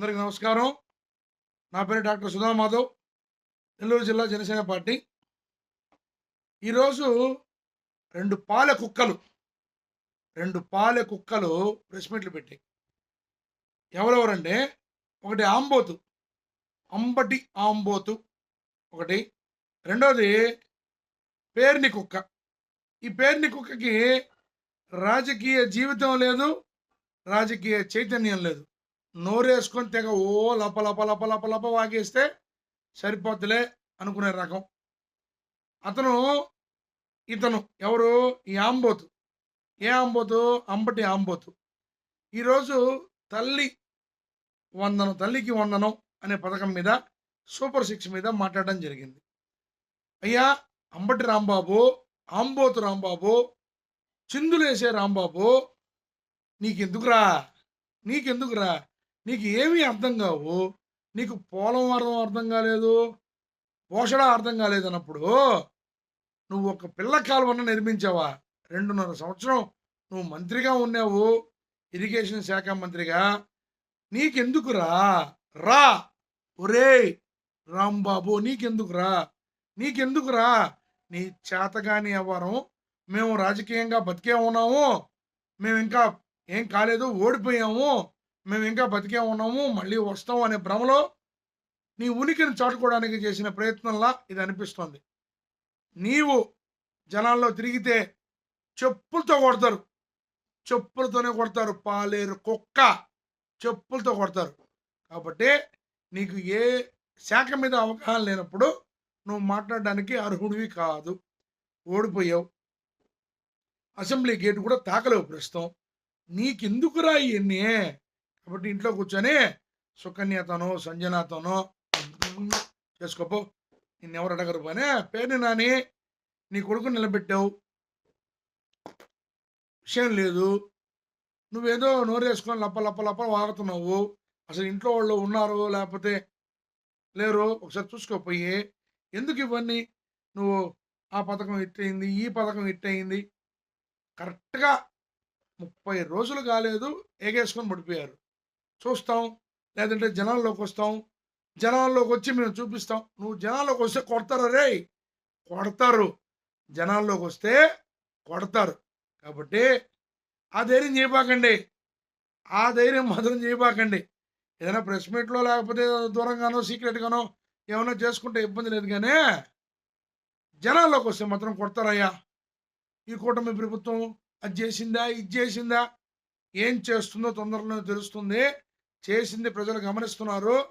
అందరికీ నమస్కారం. నా పేరు డాక్టర్ సుధా మాధవ్. నెల్లూరు జిల్లా జనసేన పార్టీ. ఈరోజు రెండు పాలె కుక్కలు రెండు పాలె కుక్కలు ప్రెస్ మీట్లు పెట్టాయి. ఎవరెవరంటే ఒకటి ఆంబోతు అంబటి ఆంబోతు ఒకటి రెండోది పేర్ని కుక్క. ఈ పేర్ని కుక్కకి రాజకీయ జీవితం లేదు రాజకీయ చైతన్యం లేదు. నోరేసుకొని తెగ ఓ లప లప లప లప లప వాగేస్తే సరిపోతులే అనుకునే రకం. అతను ఇతను ఎవరు? ఈ ఆంబోతు. ఏ ఆంబోతు? అంబటి ఆంబోతు. ఈరోజు తల్లి వందనం తల్లికి వందనం అనే పథకం మీద సూపర్ సిక్స్ మీద మాట్లాడడం జరిగింది. అయ్యా అంబటి రాంబాబు ఆంబోతు రాంబాబు చిందులేసే రాంబాబు నీకెందుకురా? నీకెందుకురా? నీకు ఏమీ అర్థం కావు. నీకు పోలవరం అర్థం కాలేదు. పోషణ అర్థం కాలేదు అన్నప్పుడు నువ్వు ఒక పిల్ల కాలువను నిర్మించావా? రెండున్నర సంవత్సరం నువ్వు మంత్రిగా ఉన్నావు. ఇరిగేషన్ శాఖ మంత్రిగా. నీకెందుకురా? రా. ఒరేయ్ రాంబాబు నీకెందుకురా? నీకెందుకురా? నీ చేతగాని వ్యవహారం. మేము రాజకీయంగా బతికే ఉన్నాము. మేము ఇంకా ఏం కాలేదు ఓడిపోయాము. మేము ఇంకా బతికే ఉన్నాము మళ్ళీ వస్తాం అనే భ్రమలో నీ ఉనికిని చాటుకోవడానికి చేసిన ప్రయత్నంలా ఇది అనిపిస్తుంది. నీవు జనాల్లో తిరిగితే చెప్పులతో కొడతారు. చెప్పులతోనే కొడతారు. పాలేరు కుక్క చెప్పులతో కొడతారు. కాబట్టి నీకు ఏ శాఖ మీద అవగాహన లేనప్పుడు నువ్వు మాట్లాడడానికి అర్హుడివి కాదు. ఓడిపోయావు. అసెంబ్లీ గేట్ కూడా తాకలేవు ప్రస్తుతం. నీకెందుకురా ఇవన్నీ కాబట్టి ఇంట్లో కూర్చొని సుకన్యతోనో సంజనాతోనో చేసుకోపో. నిన్నెవరు అడగరు పోనే. పేరుని నాని నీ కొడుకు నిలబెట్టావు. విషయం లేదు. నువ్వేదో నోరేసుకొని లప్ప లప్ప లప్ప వాగుతున్నావు అసలు ఇంట్లో వాళ్ళు ఉన్నారు లేకపోతే లేరు ఒకసారి చూసుకోపోయి ఎందుకు ఇవన్నీ? నువ్వు ఆ పథకం ఇట్టయింది ఈ పథకం ఇట్టయింది కరెక్ట్గా ముప్పై రోజులు కాలేదు ఏగేసుకొని పడిపోయారు. చూస్తాం. లేదంటే జనాల్లోకి వస్తాం. జనాల్లోకి వచ్చి మేము చూపిస్తాం. నువ్వు జనాల్లోకి వస్తే కొడతారు? రే కొడతారు. జనాల్లోకి వస్తే కొడతారు. కాబట్టి ఆ ధైర్యం చేయబాకండి. ఆ ధైర్యం మాత్రం చేయబాకండి. ఏదైనా ప్రెస్ మీట్లో లేకపోతే దూరంగానో సీక్రెట్గానో ఏమైనా చేసుకుంటే ఇబ్బంది లేదు కానీ జనాల్లోకి వస్తే మాత్రం కొడతారయ్యా. ఈ కూటమి ప్రభుత్వం అది చేసిందా ఇది చేసిందా ఏం చేస్తుందో తొందరలో తెలుస్తుంది. చేసింది ప్రజలు గమనిస్తున్నారు.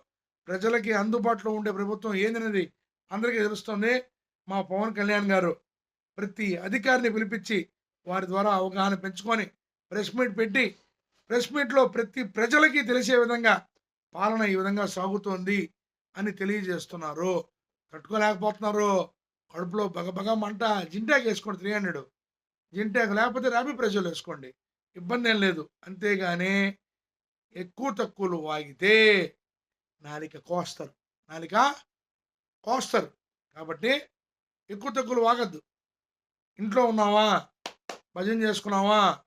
ప్రజలకి అందుబాటులో ఉండే ప్రభుత్వం ఏందనేది అందరికీ తెలుస్తుంది. మా పవన్ కళ్యాణ్ గారు ప్రతి అధికారిని పిలిపించి వారి ద్వారా అవగాహన పెంచుకొని ప్రెస్ మీట్ పెట్టి ప్రెస్ మీట్లో ప్రతి ప్రజలకి తెలిసే విధంగా పాలన ఈ విధంగా సాగుతోంది అని తెలియజేస్తున్నారు. తట్టుకోలేకపోతున్నారు. కడుపులో బగబగ మంట. జింటాక్ వేసుకోండి త్రీ హండ్రెడ్. జింటాక్ లేకపోతే ర్యాబీ ప్రజలు వేసుకోండి. ఇబ్బంది ఏం లేదు. అంతేగాని ఎక్కువ తక్కువలు వాగితే నాలిక కోస్తారు. నాలిక కోస్తారు. కాబట్టి ఎక్కువ తక్కువలు వాగద్దు. ఇంట్లో ఉన్నావా? భజన చేసుకున్నావా?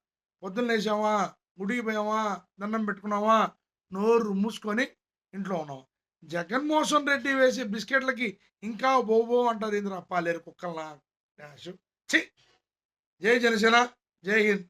పొద్దున్న లేచావా? గుడికి పోయావా? దండం పెట్టుకున్నావా? నోరు మూసుకొని ఇంట్లో ఉన్నావా? జగన్మోహన్ రెడ్డి వేసే బిస్కెట్లకి ఇంకా బోబో అంటారు. ఇంద్ర పాలేరు కుక్కల్లా? డాష్. ఛీ! జై జనసేన జై హింద్.